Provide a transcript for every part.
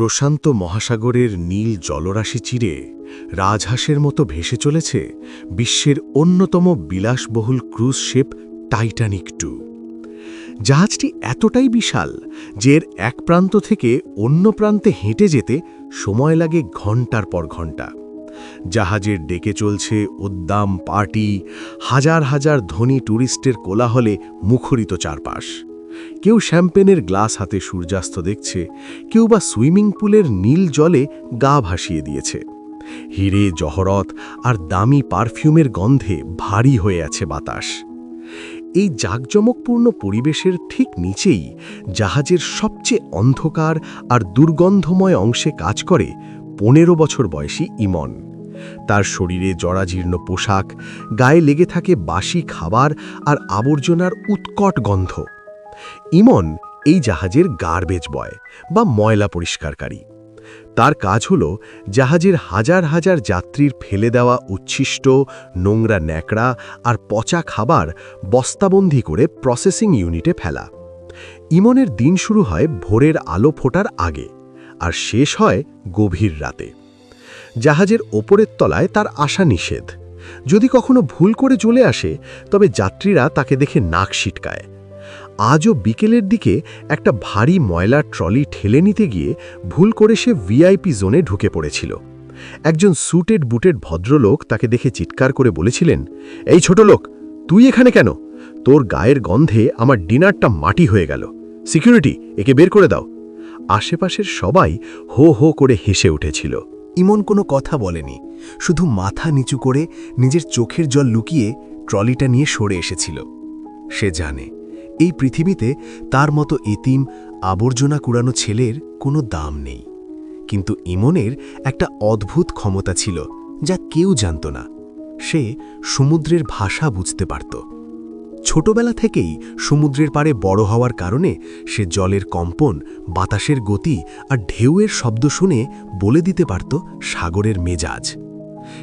প্রশান্ত মহাসাগরের নীল জলরাশি চিরে রাজহাঁসের মতো ভেসে চলেছে বিশ্বের অন্যতম বিলাসবহুল ক্রুজ শিপ টাইটানিক টু। জাহাজটি এতটাই বিশাল যে এর এক প্রান্ত থেকে অন্য প্রান্তে হেঁটে যেতে সময় লাগে ঘণ্টার পর ঘণ্টা। জাহাজের ডেকে চলছে উদ্দাম পার্টি, হাজার হাজার ধনী ট্যুরিস্টের কোলাহলে মুখরিত চারপাশ। কেউ শ্যাম্পেনের গ্লাস হাতে সূর্যাস্ত দেখছে, কেউ বা সুইমিং পুলের নীল জলে গা ভাসিয়ে দিয়েছে। হিরে, জহরত আর দামি পারফিউমের গন্ধে ভারী হয়ে আছে বাতাস। এই জাঁকজমকপূর্ণ পরিবেশের ঠিক নিচেই জাহাজের সবচেয়ে অন্ধকার আর দুর্গন্ধময় অংশে কাজ করে পনেরো বছর বয়সী ইমন। তার শরীরে জরাজীর্ণ পোশাক, গায়ে লেগে থাকে বাসি খাবার আর আবর্জনার উৎকট গন্ধ। ইমন এই জাহাজের গার্বেজ বয় বা ময়লা পরিষ্কারকারী। তার কাজ হল জাহাজের হাজার হাজার যাত্রীর ফেলে দেওয়া উচ্ছিষ্ট, নোংরা ন্যাকড়া আর পচা খাবার বস্তাবন্দি করে প্রসেসিং ইউনিটে ফেলা। ইমনের দিন শুরু হয় ভোরের আলো ফোটার আগে আর শেষ হয় গভীর রাতে। জাহাজের ওপরের তলায় তার আশা নিষেধ। যদি কখনো ভুল করে চলে আসে, তবে যাত্রীরা তাকে দেখে নাক সিটকায় আজও বিকেলের দিকে একটা ভারী ময়লার ট্রলি ঠেলে নিতে গিয়ে ভুল করে সে ভিআইপি জোনে ঢুকে পড়েছিল। একজন স্যুটেড বুটেড ভদ্রলোক তাকে দেখে চিৎকার করে বলেছিলেন, এই ছোট লোক, তুই এখানে কেন? তোর গায়ের গন্ধে আমার ডিনারটা মাটি হয়ে গেল। সিকিউরিটি, একে বের করে দাও। আশেপাশের সবাই হো হো করে হেসে উঠেছিল। ইমন কোনো কথা বলেনি, শুধু মাথা নিচু করে নিজের চোখের জল লুকিয়ে ট্রলিটা নিয়ে সরে এসেছিল। সে জানে এই পৃথিবীতে তার মতো এতিম আবর্জনা কুড়ানো ছেলের কোনো দাম নেই। কিন্তু ইমনের একটা অদ্ভুত ক্ষমতা ছিল যা কেউ জানত না। সে সমুদ্রের ভাষা বুঝতে পারত। ছোটবেলা থেকেই সমুদ্রের পাড়ে বড় হওয়ার কারণে সে জলের কম্পন, বাতাসের গতি আর ঢেউয়ের শব্দ শুনে বলে দিতে পারত সাগরের মেজাজ।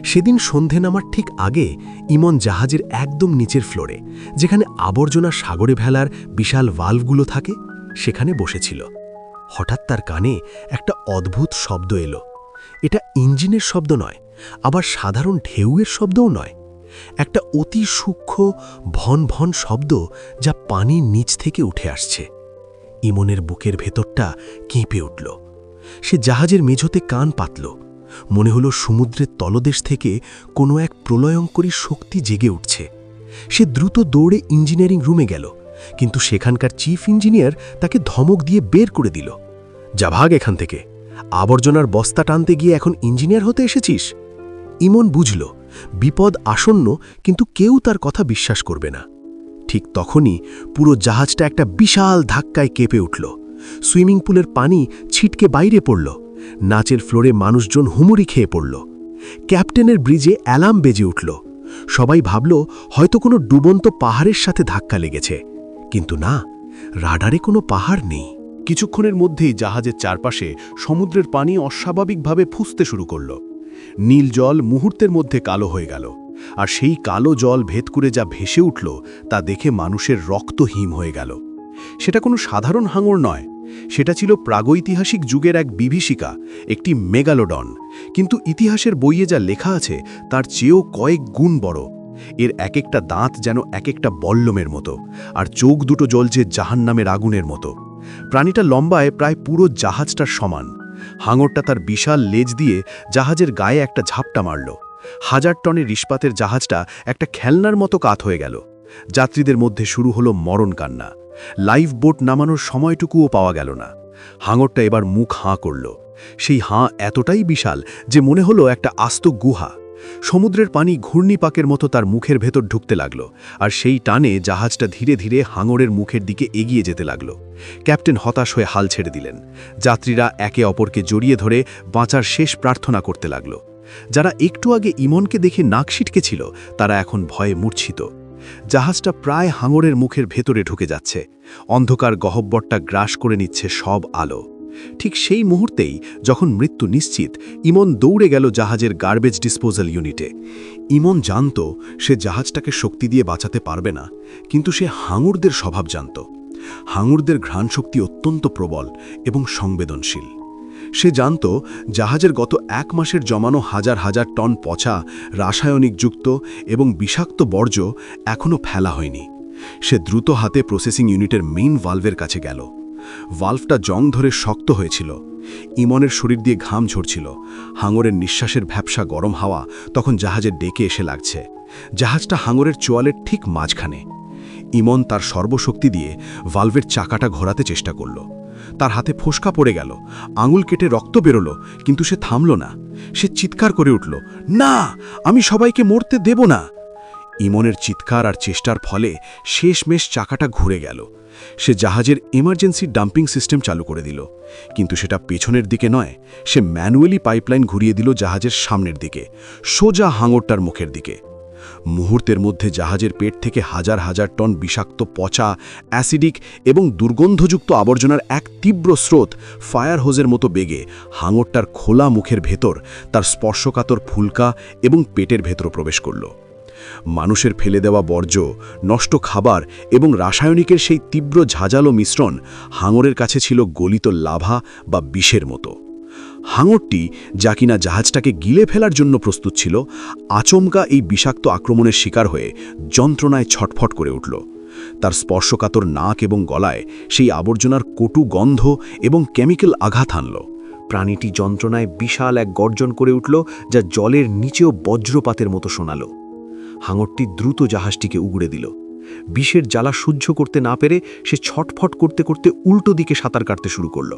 সেদিন সন্ধে নামার ঠিক আগে ইমন জাহাজের একদম নিচের ফ্লোরে, যেখানে আবর্জনা সাগরে ভেলার বিশাল ভাল্ভগুলো থাকে, সেখানে বসেছিল। হঠাৎ তার কানে একটা অদ্ভুত শব্দ এলো। এটা ইঞ্জিনের শব্দ নয়, আবার সাধারণ ঢেউয়ের শব্দও নয়। একটা অতি সূক্ষ্ম, ভন ভন শব্দ যা পানির নিচ থেকে উঠে আসছে। ইমনের বুকের ভেতরটা কেঁপে উঠল। সে জাহাজের মেঝোতে কান পাতল। মনে হলো সমুদ্রের তলদেশ থেকে কোনো এক প্রলয়ঙ্করী শক্তি জেগে উঠছে। সে দ্রুত দৌড়ে ইঞ্জিনিয়ারিং রুমে গেল, কিন্তু সেখানকার চিফ ইঞ্জিনিয়ার তাকে ধমক দিয়ে বের করে দিল। যা ভাগ এখান থেকে। আবর্জনার বস্তা টানতে গিয়ে এখন ইঞ্জিনিয়ার হতে এসেছিস? ইমন বুঝল, বিপদ আসন্ন, কিন্তু কেউ তার কথা বিশ্বাস করবে না। ঠিক তখনই পুরো জাহাজটা একটা বিশাল ধাক্কায় কেঁপে উঠল। সুইমিং পুলের পানি ছিটকে বাইরে পড়ল। নাচের ফ্লোরে মানুষজন হুমুরি খেয়ে পড়ল। ক্যাপ্টেনের ব্রিজে অ্যালার্ম বেজে উঠল। সবাই ভাবল, হয়তো কোনো ডুবন্ত পাহাড়ের সাথে ধাক্কা লেগেছে। কিন্তু না, রাডারে কোনো পাহাড় নেই। কিছুক্ষণের মধ্যেই জাহাজের চারপাশে সমুদ্রের পানি অস্বাভাবিকভাবে ফুসতে শুরু করল। নীল জল মুহূর্তের মধ্যে কালো হয়ে গেল, আর সেই কালো জল ভেদ করে যা ভেসে উঠল তা দেখে মানুষের রক্ত হিম হয়ে গেল। সেটা কোনো সাধারণ হাঙর নয় সেটা ছিল প্রাগৈতিহাসিক যুগের এক বিভীষিকা, একটি মেগালোডন। কিন্তু ইতিহাসের বইয়ে যা লেখা আছে, তার চেয়েও কয়েক গুণ বড়। এর এক একটা দাঁত যেন এক একটা বল্লমের মতো, আর চোখ দুটো জ্বলছে জাহান্নামের আগুনের মতো। প্রাণীটা লম্বায় প্রায় পুরো জাহাজটার সমান। হাঙরটা তার বিশাল লেজ দিয়ে জাহাজের গায়ে একটা ঝাপটা মারল। হাজার টনের ইস্পাতের জাহাজটা একটা খেলনার মতো কাত হয়ে গেল। যাত্রীদের মধ্যে শুরু হলো মরণ কান্না। লাইফ বোট নামানোর সময়টুকুও পাওয়া গেল না। হাঙরটা এবার মুখ হাঁ করল। সেই হাঁ এতটাই বিশাল যে মনে হলো একটা আস্ত গুহা। সমুদ্রের পানি ঘূর্ণিপাকের মতো তার মুখের ভেতর ঢুকতে লাগল আর সেই টানে জাহাজটা ধীরে ধীরে হাঙরের মুখের দিকে এগিয়ে যেতে লাগল। ক্যাপ্টেন হতাশ হয়ে হাল ছেড়ে দিলেন। যাত্রীরা একে অপরকে জড়িয়ে ধরে বাঁচার শেষ প্রার্থনা করতে লাগল। যারা একটু আগে ইমনকে দেখে নাক ছিটকেছিল তারা এখন ভয়ে মূর্ছিত। জাহাজটা প্রায় হাঙরের মুখের ভেতরে ঢুকে যাচ্ছে। অন্ধকার গহব্বরটা গ্রাস করে নিচ্ছে সব আলো। ঠিক সেই মুহূর্তেই যখন মৃত্যু নিশ্চিত, ইমন দৌড়ে গেল জাহাজের গার্বেজ ডিসপোজাল ইউনিটে ইমন জানত সে জাহাজটাকে শক্তি দিয়ে বাঁচাতে পারবে না, কিন্তু সে হাঙুরদের স্বভাব জানত। হাঙুরদের ঘ্রাণশক্তি অত্যন্ত প্রবল এবং সংবেদনশীল। সে জানত জাহাজের গত এক মাসের জমানো হাজার হাজার টন পচা রাসায়নিকযুক্ত এবং বিষাক্ত বর্জ্য এখনও ফেলা হয়নি। সে দ্রুত হাতে প্রসেসিং ইউনিটের মেইন ভালভের কাছে গেল। ভালভটা জং ধরে শক্ত হয়েছিল। ইমনের শরীর দিয়ে ঘাম ঝরছিল। হাঙরের নিঃশ্বাসের ভ্যাপসা গরম হাওয়া তখন জাহাজের ডেকে এসে লাগছে। জাহাজটা হাঙরের চোয়ালের ঠিক মাঝখানে। ইমন তার সর্বশক্তি দিয়ে ভালভের চাকাটা ঘোরাতে চেষ্টা করল। তার হাতে ফোসকা পড়ে গেল। আঙুল কেটে রক্ত বেরোলো, কিন্তু সে থামল না। সে চিৎকার করে উঠল, না, আমি সবাইকে মরতে দেব না। ইমনের চিৎকার আর চেষ্টার ফলে শেষমেশ চাকাটা ঘুরে গেল। সে জাহাজের এমার্জেন্সি ডাম্পিং সিস্টেম চালু করে দিল। কিন্তু সেটা পেছনের দিকে নয়, সে ম্যানুয়ালি পাইপলাইন ঘুরিয়ে দিল জাহাজের সামনের দিকে, সোজা হাঙরটার মুখের দিকে। মুহূর্তের মধ্যে জাহাজের পেট থেকে হাজার হাজার টন বিষাক্ত পচা, অ্যাসিডিক এবং দুর্গন্ধযুক্ত আবর্জনার এক তীব্র স্রোত ফায়ার হোজের মতো বেগে হাঙরটার খোলা মুখের ভেতর তার স্পর্শকাতর ফুলকা এবং পেটের ভেতর প্রবেশ করল। মানুষের ফেলে দেওয়া বর্জ্য, নষ্ট খাবার এবং রাসায়নিকের সেই তীব্র ঝাঁঝালো মিশ্রণ হাঙরের কাছে ছিল গলিত লাভা বা বিষের মতো। হাঙরটি, যা কিনা জাহাজটাকে গিলে ফেলার জন্য প্রস্তুত ছিল, আচমকা এই বিষাক্ত আক্রমণের শিকার হয়ে যন্ত্রণায় ছটফট করে উঠল। তার স্পর্শকাতর নাক এবং গলায় সেই আবর্জনার কটু গন্ধ এবং কেমিক্যাল আঘাত আনল প্রাণীটি যন্ত্রণায় বিশাল এক গর্জন করে উঠল, যা জলের নিচেও বজ্রপাতের মতো শোনাল। হাঙরটি দ্রুত জাহাজটিকে উগড়ে দিল। বিষের জ্বালা সহ্য করতে না পেরে সে ছটফট করতে করতে উল্টো দিকে সাঁতার কাটতে শুরু করল।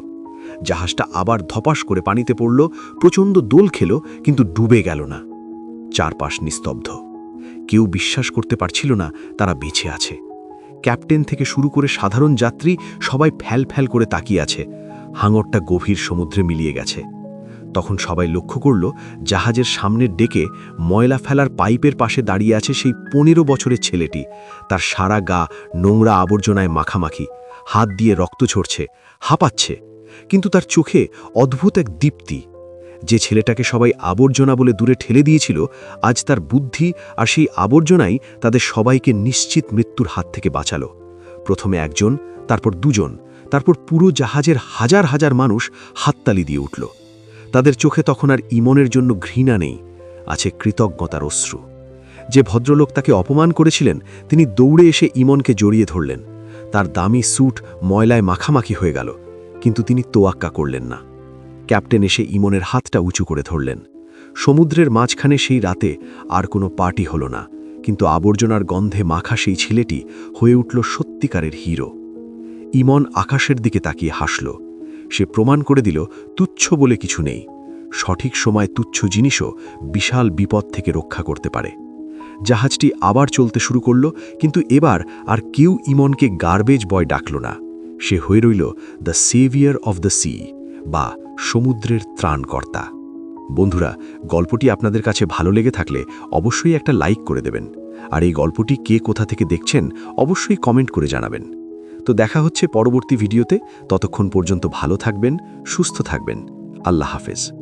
জাহাজটা আবার ধপাস করে পানিতে পড়ল, প্রচণ্ড দোল খেল, কিন্তু ডুবে গেল না। চারপাশ নিস্তব্ধ। কেউ বিশ্বাস করতে পারছিল না তারা বেঁচে আছে। ক্যাপ্টেন থেকে শুরু করে সাধারণ যাত্রী সবাই ফ্যাল ফ্যাল করে তাকিয়ে আছে। হাঙরটা গভীর সমুদ্রে মিলিয়ে গেছে। তখন সবাই লক্ষ্য করল, জাহাজের সামনের ডেকে ময়লা ফেলার পাইপের পাশে দাঁড়িয়ে আছে সেই পনেরো বছরের ছেলেটি। তার সারা গা নোংরা আবর্জনায় মাখামাখি। হাত দিয়ে রক্ত ঝরছে। হাঁপাচ্ছে। কিন্তু তার চোখে অদ্ভুত এক দীপ্তি। যে ছেলেটাকে সবাই আবর্জনা বলে দূরে ঠেলে দিয়েছিল, আজ তার বুদ্ধি আর সেই আবর্জনাই তাদের সবাইকে নিশ্চিত মৃত্যুর হাত থেকে বাঁচালো। প্রথমে একজন, তারপর দুজন, তারপর পুরো জাহাজের হাজার হাজার মানুষ হাততালি দিয়ে উঠল। তাদের চোখে তখন আর ইমনের জন্য ঘৃণা নেই, আছে কৃতজ্ঞতার অশ্রু। যে ভদ্রলোক তাকে অপমান করেছিলেন, তিনি দৌড়ে এসে ইমনকে জড়িয়ে ধরলেন। তার দামি স্যুট ময়লায় মাখামাখি হয়ে গেল। কিন্তু তিনি তোয়াক্কা করলেন না। ক্যাপ্টেন এসে ইমনের হাতটা উঁচু করে ধরলেন। সমুদ্রের মাঝখানে সেই রাতে আর কোনো পার্টি হলো না, কিন্তু আবর্জনার গন্ধে মাখা সেই ছেলেটি হয়ে উঠল সত্যিকারের হিরো। ইমন আকাশের দিকে তাকিয়ে হাসল। সে প্রমাণ করে দিল, তুচ্ছ বলে কিছু নেই। সঠিক সময় তুচ্ছ জিনিসও বিশাল বিপদ থেকে রক্ষা করতে পারে। জাহাজটি আবার চলতে শুরু করল, কিন্তু এবার আর কেউ ইমনকে গার্বেজ বয় ডাকল না। সে হয়ে রইল the saviour of the sea বা সমুদ্রের ত্রাণকর্তা। বন্ধুরা, গল্পটি আপনাদের কাছে ভালো লেগে থাকলে অবশ্যই একটা লাইক করে দেবেন। আর এই গল্পটি কে কোথা থেকে দেখছেন অবশ্যই কমেন্ট করে জানাবেন। তো দেখা হচ্ছে পরবর্তী ভিডিওতে ততক্ষণ পর্যন্ত ভালো থাকবেন, সুস্থ থাকবেন। আল্লাহ হাফেজ।